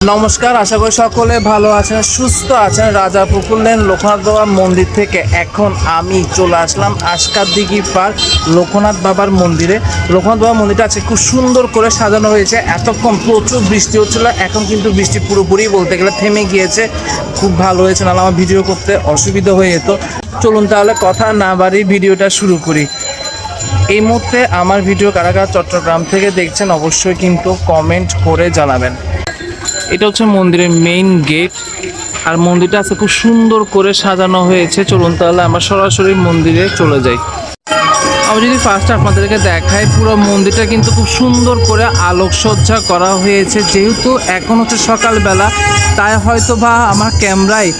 নমস্কার, আশা করি সকলে ভালো আছেন, সুস্থ আছেন। রাজা পুকুরলেন লোকনাথ বাবার মন্দির থেকে। এখন আমি চলে আসলাম আশকার দিঘি পার্ক, লোকনাথ বাবার মন্দিরে। লোকনাথ বাবার মন্দিরটা আছে খুব সুন্দর করে সাজানো হয়েছে। এতক্ষণ প্রচুর বৃষ্টি হচ্ছিল, এখন কিন্তু বৃষ্টি পুরোপুরি বলতে গেলে থেমে গিয়েছে। খুব ভালো হয়েছে, নাহলে আমার ভিডিও করতে অসুবিধা হয়ে যেত। চলুন তাহলে কথা না বাড়ি ভিডিওটা শুরু করি। এই মুহূর্তে আমার ভিডিও কারা কারা চট্টগ্রাম থেকে দেখছেন, অবশ্যই কিন্তু কমেন্ট করে জানাবেন। এটা হচ্ছে মন্দিরের মেইন গেট আর মন্দিরটা আছে খুব সুন্দর করে সাজানো হয়েছে। চলুন তাহলে আমরা সরাসরি মন্দিরে চলে যাই। আমি যদি ফার্স্ট আপনাদেরকে দেখাই, পুরো মন্দিরটা কিন্তু খুব সুন্দর করে আলোকসজ্জা করা হয়েছে। যেহেতু এখন হচ্ছে সকালবেলা, তাই হয়তো বা আমার ক্যামেরায়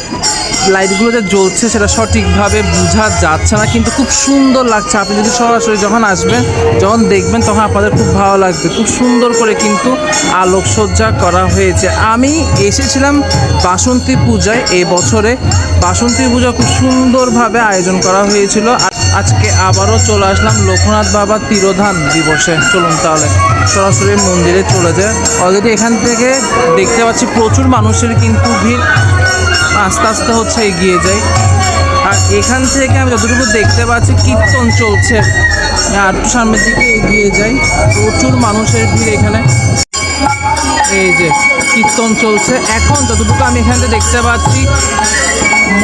লাইটগুলো যে জ্বলছে সেটা সঠিকভাবে বোঝা যাচ্ছে না, কিন্তু খুব সুন্দর লাগছে। আপনি যদি সরাসরি যখন আসবেন, যখন দেখবেন, তখন আপনাদের খুব ভালো লাগবে। খুব সুন্দর করে কিন্তু আলোকসজ্জা করা হয়েছে। আমি এসেছিলাম বাসন্তী পূজায়, এ বছরে। বাসন্তী পূজা খুব সুন্দরভাবে আয়োজন করা হয়েছিল। আর আজকে আবারও চলে আসলাম লোকনাথ বাবা তিরোধান দিবসে। চলুন তাহলে, সরাসরি মন্দিরে চলে যায় অলরেডি এখান থেকে দেখতে পাচ্ছি প্রচুর মানুষের কিন্তু ভিড়। আস্তে আস্তে হচ্ছে এগিয়ে যায় আর এখান থেকে আমি যতটুকু দেখতে পাচ্ছি কীর্তন চলছে। আর একটু সামনের দিকে এগিয়ে যাই। প্রচুর মানুষের ভিড় এখানে। এই যে কীর্তন চলছে। এখন যতটুকু আমি এখানে দেখতে পাচ্ছি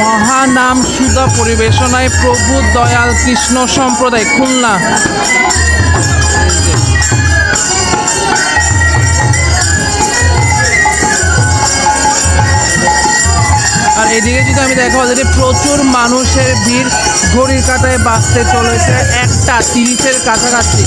মহানাম সুধা পরিবেশনায় প্রভু দয়াল কৃষ্ণ সম্প্রদায়, খুলনা। আর এদিকে যদি আমি দেখো অলরেডি প্রচুর মানুষের ভিড়, ঘড়ির কাটায় বাঁচতে চলেছে একটা তিরিশের কাছাকাছি।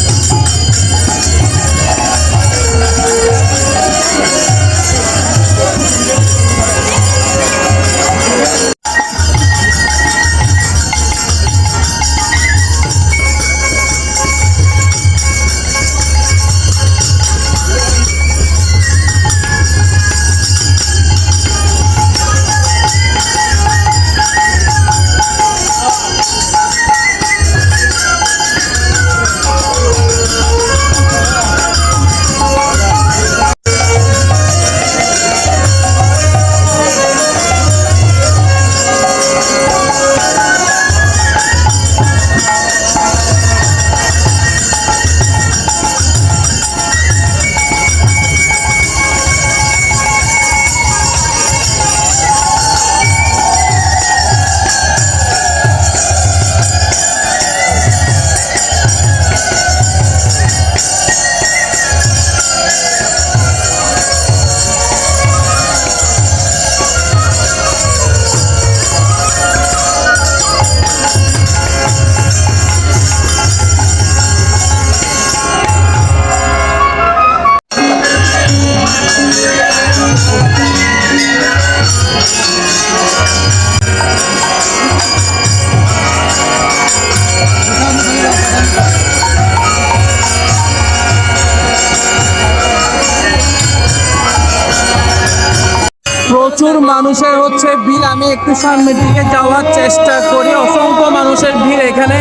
প্রচুর মানুষের হচ্ছে ভিড়। আমি একটু সামনের দিকে যাওয়ার চেষ্টা করি। অসংখ্য মানুষের ভিড় এখানে।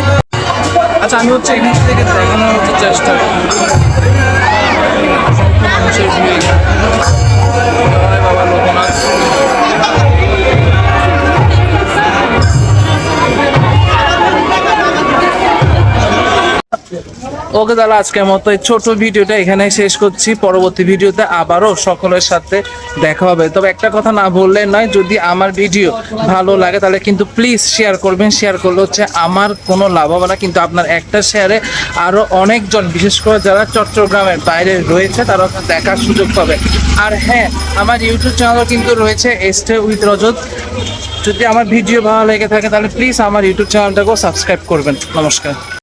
আচ্ছা আমি হচ্ছে এখান থেকে দেখানোর হচ্ছে চেষ্টা। করি ওকে তাহলে আজকের মতো এই ছোট ভিডিওটা এখানে শেষ করছি। পরবর্তী ভিডিওতে আবারও সকলের সাথে দেখা হবে। তবে একটা কথা না বললে নয়, যদি আমার ভিডিও ভালো লাগে তাহলে কিন্তু প্লিজ শেয়ার করবেন। শেয়ার করলে হচ্ছে আমার কোনো লাভ হবে না। কিন্তু আপনার একটা শেয়ারে আরও অনেকজন, বিশেষ করে যারা চট্টগ্রামের বাইরে রয়েছে, তারা দেখার সুযোগ পাবে। আর হ্যাঁ আমার ইউটিউব চ্যানেলও কিন্তু রয়েছে এস্টে উইথ রজত যদি আমার ভিডিও ভালো লেগে থাকে তাহলে প্লিজ আমার ইউটিউব চ্যানেলটাকেও সাবস্ক্রাইব করবেন। নমস্কার।